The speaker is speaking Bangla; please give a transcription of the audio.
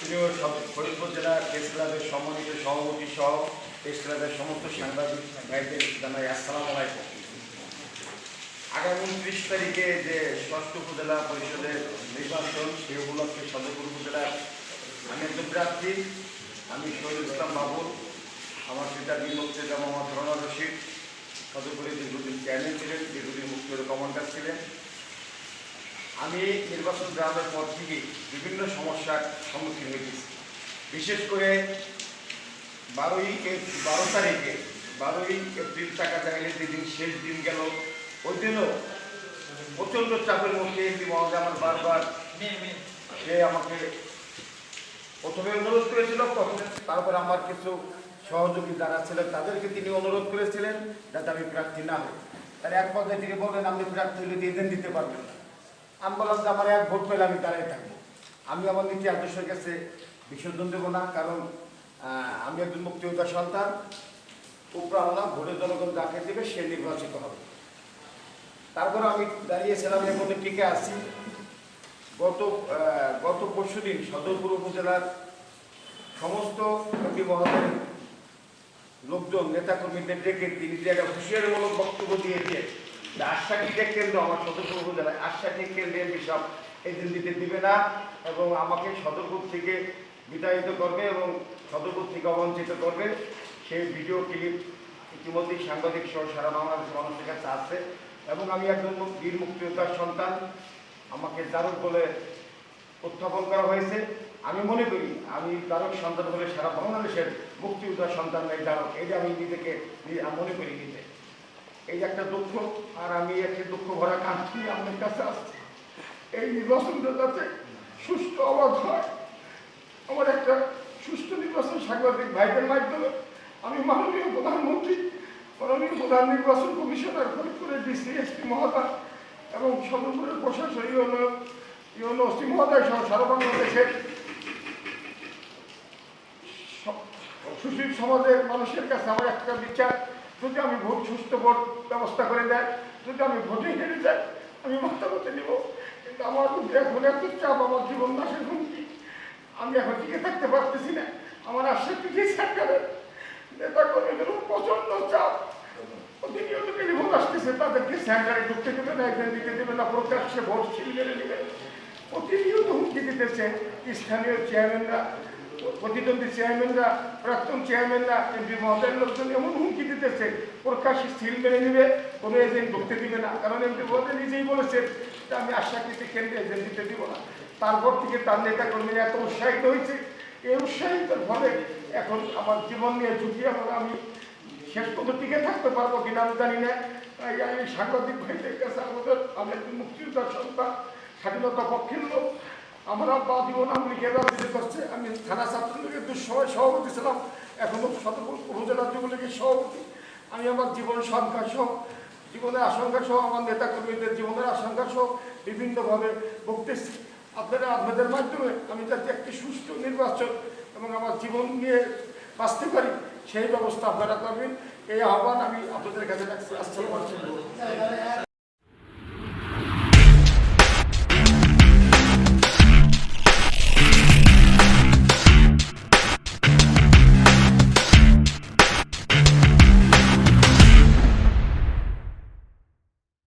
প্রিয় ফরিদপুর জেলা প্রেস ক্লাবের সম্মানিত সভাপতি সহ প্রেস ক্লাবের সমস্ত সাংবাদিক ভাইদের জানাই আসসালামু আলাইকুম। আগামী ত্রিশ তারিখে যে ষষ্ঠ উপজেলা পরিষদের নির্বাচন সেই উপলক্ষে সদরপুর উপজেলার আমি একজন প্রার্থী আমি শহীদুল ইসলাম বাবুল, আমার পিতা বীর মুক্তিযোদ্ধা মোহাম্মদ রহমান রশিদ সদরপুরে দীর্ঘদিন চেয়ারম্যান ছিলেন, দীর্ঘদিন মুক্তিযোদ্ধা কমান্ডার ছিলেন। আমি নির্বাচন গ্রামের পর থেকে বিভিন্ন সমস্যার সম্মুখীন হয়েছি। বিশেষ করে বারোই বারো তারিখে, বারোই এপ্রিল টাকা চাইলে যেদিন শেষ দিন গেল। ওই দিনও প্রচণ্ড চাপের মধ্যে এমপি মহোদয় আমার বারবার সে আমাকে প্রথমে অনুরোধ করেছিল তারপর আমার কিছু সহযোগী যারা ছিলেন, তাদেরকে তিনি অনুরোধ করেছিলেন যাতে আমি প্রার্থী না হই। তার এক পর্যায়ে তিনি বললেন, আপনি প্রার্থী হলে দিয়ে দিতে পারবেন না। আমি আমার এক ভোট পেলে আমি দাঁড়িয়ে থাকব। আমি আমার নীতি আদর্শের কাছে বিসর্জন দেবো না, কারণ আমি একজন মুক্তিযোদ্ধা সন্তান। উপর আল্লাহ ভোটের জনগণ যাকে দেবে সে নির্বাচিত হবে। তারপরে আমি দাঁড়িয়েছিলাম এর মধ্যে টিকে আছি। গত গত পরশু দিন সদরপুর উপজেলার সমস্ত এমপি মহোদয়ের লোকজন, নেতাকর্মীদের ডেকে তিনি যে একটা হুঁশিয়ারিমূলক বক্তব্য দিয়ে আশাটি কেন্দ্র, আমার সদরপুর উপজেলায় আশাটি কেন্দ্রে এমপি সব এজেন্ট দিতে দিবে না এবং আমাকে সদরপুর থেকে বিতাড়িত করবে এবং সদরপুর থেকে অবঞ্চিত করবে। সেই ভিডিও ক্লিপ ইতিমধ্যেই সাংবাদিক সহ সারা বাংলাদেশের মানুষের কাছে আছে এবং আমি একজন বীর মুক্তিযোদ্ধার সন্তান। আমাকে জারুক বলে উত্থাপন করা হয়েছে। আমি মনে করি, আমি তারক সন্তান হলে সারা বাংলাদেশের মুক্তিযোদ্ধার সন্তান এই যে আমি নিজেকে মনে করি নিজে। এই একটা দুঃখ, আর আমি একটি দুঃখ ভরা কাঁদছি আপনার কাছে আসছি। এই নির্বাচনটা যাতে সুস্থ অবাধ হয়। আমার একটা সুস্থ নির্বাচন সাংবাদিক ভাইদের মাধ্যমে আমি মাননীয় প্রধানমন্ত্রী, মাননীয় প্রধান নির্বাচন কমিশনার ফরিদপুরের ডিসি এসপি মহোদয় এবং সদরপুরের প্রশাসন ইউনো ইউনো ওসি মহোদয় সহ সারা বাংলাদেশের সুশীল সমাজের মানুষের কাছে আমার একটা বিচার যদি আমি ভোট সুস্থ ভোট ব্যবস্থা করে দেয়, যদি আমি ভোটে হেরে যাই আমি করতে নিব। কিন্তু আমার এখন এত চাপ আমার জীবন নাশের হুমকি। আমি এখন টিকে থাকতে পারতেছি না। আমার আশ্বাস যে সরকারের নেতা কর্মীদের প্রচণ্ড চাপ। প্রতিনিয়ত তাদেরকে ঢুকতে দেবে না দেবে না, প্রকাশ্যে ভোট নেবে। প্রতিনিয়ত হুমকি দিতেছে স্থানীয় চেয়ারম্যানরা প্রতিদ্বন্দ্বী চেয়ারম্যানরা, প্রাক্তন চেয়ারম্যানরা, এমপি মহোদয়ের লোকজন এমন হুমকি দিতেছে, প্রকাশ্যে সিল মেনে নেবে কোনো এজেন্ট ঢুকতে দিবে না। কারণ এমপি মহোদয় নিজেই বলেছেন যে আমি আশ্বাসিত কেন্দ্রে এজেন্ট দিতে দিব না। তারপর থেকে তার নেতা কর্মীরা এত উৎসাহিত হয়েছে। এই উৎসাহিতের ফলে এখন আমার জীবন নিয়ে ঝুঁকি, আমার আমি শেষ পর্যন্ত টিকে থাকতে পারব কিনা আমি জানি না। আমি সাংবাদিক ভাইদের কাছে আমাদের আমি একজন মুক্তিযোদ্ধার সন্তান, স্বাধীনতা পক্ষের লোক। আমার আব্বা জীবন আমি রাজনীতি করছে। আমি থানা ছাত্রলীগের দুঃসময় সভাপতি ছিলাম। এখনও সতর্ক উপজেলা যুবলীগের সভাপতি। আমি আমার জীবন সংখ্যা সহ জীবনের আশঙ্কা সহ, আমার নেতা কর্মীদের জীবনের আশঙ্কা সহ বিভিন্নভাবে ভুগতেছি। আপনারা আপনাদের মাধ্যমে আমি যাতে একটি সুস্থ নির্বাচন এবং আমার জীবন নিয়ে বাঁচতে পারি, সেই ব্যবস্থা আপনারা করবেন। এই আহ্বান আমি আপনাদের কাছে রাখছি।